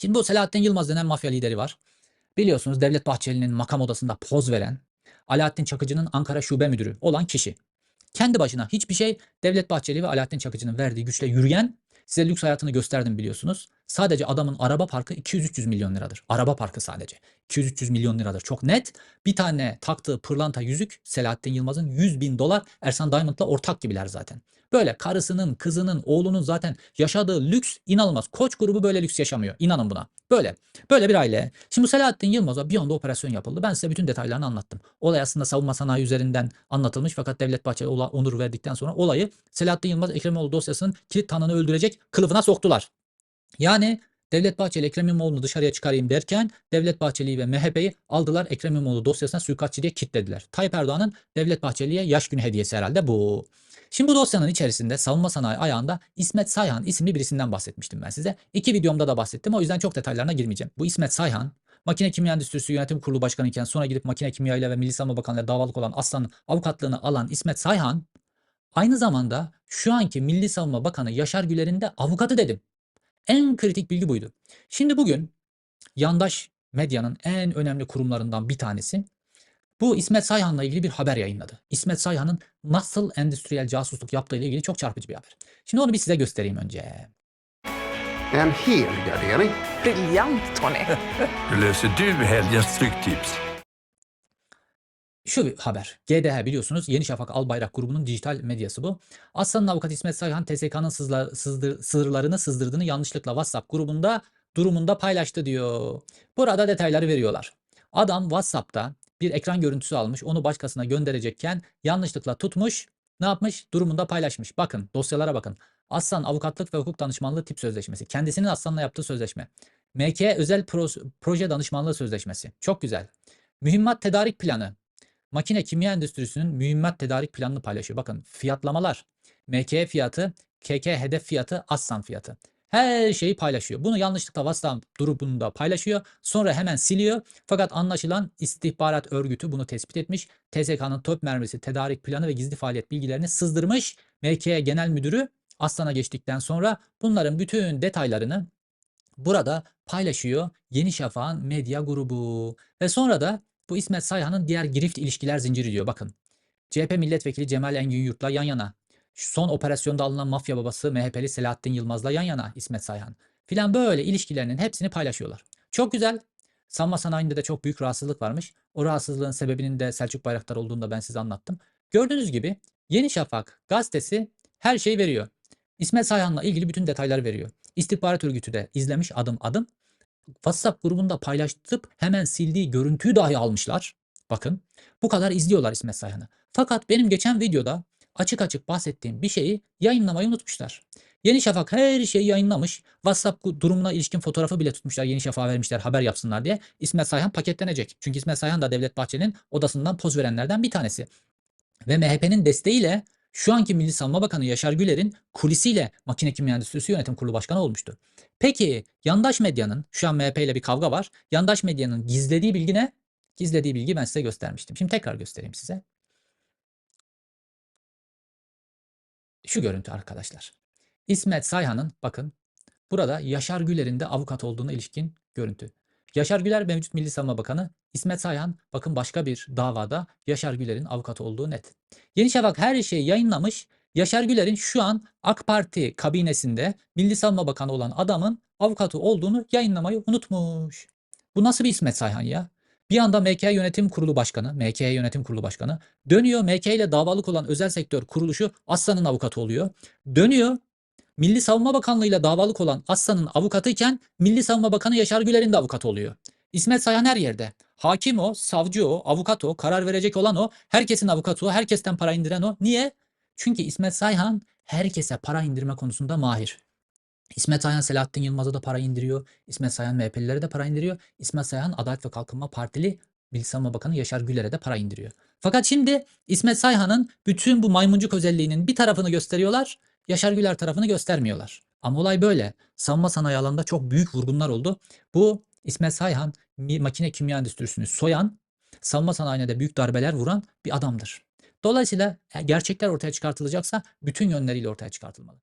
Şimdi bu Selahattin Yılmaz denen mafya lideri var. Biliyorsunuz Devlet Bahçeli'nin makam odasında poz veren, Alaaddin Çakıcı'nın Ankara şube müdürü olan kişi. Kendi başına hiçbir şey Devlet Bahçeli ve Alaaddin Çakıcı'nın verdiği güçle yürüyen, size lüks hayatını gösterdim biliyorsunuz. Sadece adamın araba parkı 200-300 milyon liradır. Araba parkı sadece. 200-300 milyon liradır. Çok net. Bir tane taktığı pırlanta yüzük Selahattin Yılmaz'ın 100 bin dolar Ersan Diamond'la ortak gibiler zaten. Böyle karısının, kızının, oğlunun zaten yaşadığı lüks inanılmaz. Koç grubu böyle lüks yaşamıyor. İnanın buna. Böyle. Böyle bir aile. Şimdi Selahattin Yılmaz'a bir anda operasyon yapıldı. Ben size bütün detaylarını anlattım. Olay aslında savunma sanayi üzerinden anlatılmış fakat Devlet Bahçeli onur verdikten sonra olayı Selahattin Yılmaz Ekrem İmamoğlu dosyasının kilit tanığını öldürecek kılıfına soktular. Yani Devlet Bahçeli Ekrem İmamoğlu'nu dışarıya çıkarayım derken Devlet Bahçeli'yi ve MHP'yi aldılar Ekrem İmamoğlu dosyasına suikastçı diye kilitlediler. Tayyip Erdoğan'ın Devlet Bahçeli'ye yaş günü hediyesi herhalde bu. Şimdi bu dosyanın içerisinde savunma sanayi ayağında İsmet Sayhan isimli birisinden bahsetmiştim ben size. İki videomda da bahsettim o yüzden çok detaylarına girmeyeceğim. Bu İsmet Sayhan Makine Kimya Endüstrisi Yönetim Kurulu Başkanı iken sonra gidip Makine Kimya ile ve Milli Savunma Bakanlığı davalık olan Aslan'ın avukatlığını alan İsmet Sayhan aynı zamanda şu anki Milli Savunma Bakanı Yaşar Güler'in de avukatı dedim. En kritik bilgi buydu. Şimdi bugün yandaş medyanın en önemli kurumlarından bir tanesi bu İsmet Sayhan'la ilgili bir haber yayınladı. İsmet Sayhan'ın nasıl endüstriyel casusluk yaptığı ile ilgili çok çarpıcı bir haber. Şimdi onu bir size göstereyim önce. En hel gardering. Briljant Tony. Löser du helgens trycktips? Şu bir haber. GDH biliyorsunuz Yeni Şafak Albayrak grubunun dijital medyası bu. Aslan'ın avukatı İsmet Sayhan TSK'nın sızla- sızdır- sırlarını sızdırdığını yanlışlıkla WhatsApp grubunda durumunda paylaştı diyor. Burada detayları veriyorlar. Adam WhatsApp'ta bir ekran görüntüsü almış onu başkasına gönderecekken yanlışlıkla tutmuş ne yapmış durumunda paylaşmış. Bakın dosyalara bakın. Aslan avukatlık ve hukuk danışmanlığı tip sözleşmesi. Kendisinin Aslan'la yaptığı sözleşme. MK özel Pro- proje danışmanlığı sözleşmesi. Çok güzel. Mühimmat tedarik planı. Makine kimya endüstrisinin mühimmat tedarik planını paylaşıyor. Bakın fiyatlamalar, MK fiyatı, KK hedef fiyatı, Aslan fiyatı. Her şeyi paylaşıyor. Bunu yanlışlıkla WhatsApp grubunda paylaşıyor. Sonra hemen siliyor. Fakat anlaşılan istihbarat örgütü bunu tespit etmiş. TSK'nın top mermisi, tedarik planı ve gizli faaliyet bilgilerini sızdırmış. MK Genel Müdürü Aslan'a geçtikten sonra bunların bütün detaylarını burada paylaşıyor Yeni Şafak'ın medya grubu. Ve sonra da bu İsmet Sayhan'ın diğer girift ilişkiler zinciri diyor. Bakın. CHP milletvekili Cemal Engin Yurt'la yan yana. Şu son operasyonda alınan mafya babası MHP'li Selahattin Yılmaz'la yan yana İsmet Sayhan. Filan böyle ilişkilerinin hepsini paylaşıyorlar. Çok güzel. Savunma sanayinde de çok büyük rahatsızlık varmış. O rahatsızlığın sebebinin de Selçuk Bayraktar olduğunu da ben size anlattım. Gördüğünüz gibi Yeni Şafak gazetesi her şeyi veriyor. İsmet Sayhan'la ilgili bütün detayları veriyor. İstihbarat örgütü de izlemiş adım adım. WhatsApp grubunda paylaştırıp hemen sildiği görüntüyü dahi almışlar. Bakın bu kadar izliyorlar İsmet Sayhan'ı. Fakat benim geçen videoda açık açık bahsettiğim bir şeyi yayınlamayı unutmuşlar. Yeni Şafak her şeyi yayınlamış. WhatsApp durumuna ilişkin fotoğrafı bile tutmuşlar. Yeni Şafak'a vermişler haber yapsınlar diye. İsmet Sayhan paketlenecek. Çünkü İsmet Sayhan da Devlet Bahçeli'nin odasından poz verenlerden bir tanesi. Ve MHP'nin desteğiyle şu anki Milli Savunma Bakanı Yaşar Güler'in kulisiyle Makine Kimya Endüstrisi Yönetim Kurulu Başkanı olmuştu. Peki yandaş medyanın şu an MHP ile bir kavga var. Yandaş medyanın gizlediği bilgi ne? Gizlediği bilgi ben size göstermiştim. Şimdi tekrar göstereyim size. Şu görüntü arkadaşlar. İsmet Sayhan'ın bakın burada Yaşar Güler'in de avukat olduğuna ilişkin görüntü. Yaşar Güler mevcut Milli Savunma Bakanı. İsmet Sayhan bakın başka bir davada Yaşar Güler'in avukatı olduğu net. Yeni Şafak her şeyi yayınlamış. Yaşar Güler'in şu an AK Parti kabinesinde Milli Savunma Bakanı olan adamın avukatı olduğunu yayınlamayı unutmuş. Bu nasıl bir İsmet Sayhan ya? Bir anda MK Yönetim Kurulu Başkanı, MK Yönetim Kurulu Başkanı dönüyor MK ile davalık olan özel sektör kuruluşu Aslan'ın avukatı oluyor. Dönüyor Milli Savunma Bakanlığı ile davalık olan Aslan'ın avukatıyken Milli Savunma Bakanı Yaşar Güler'in de avukatı oluyor. İsmet Sayhan her yerde. Hakim o, savcı o, avukat o, karar verecek olan o, herkesin avukatı o, herkesten para indiren o. Niye? Çünkü İsmet Sayhan herkese para indirme konusunda mahir. İsmet Sayhan Selahattin Yılmaz'a da para indiriyor. İsmet Sayhan MHP'lilere de para indiriyor. İsmet Sayhan Adalet ve Kalkınma Partili Savunma Bakanı Yaşar Güler'e de para indiriyor. Fakat şimdi İsmet Sayhan'ın bütün bu maymuncuk özelliğinin bir tarafını gösteriyorlar. Yaşar Güler tarafını göstermiyorlar. Ama olay böyle. Savunma sanayi alanında çok büyük vurgunlar oldu. Bu İsmet Sayhan makine kimya endüstrisini soyan, savunma sanayine de büyük darbeler vuran bir adamdır. Dolayısıyla gerçekler ortaya çıkartılacaksa bütün yönleriyle ortaya çıkartılmalı.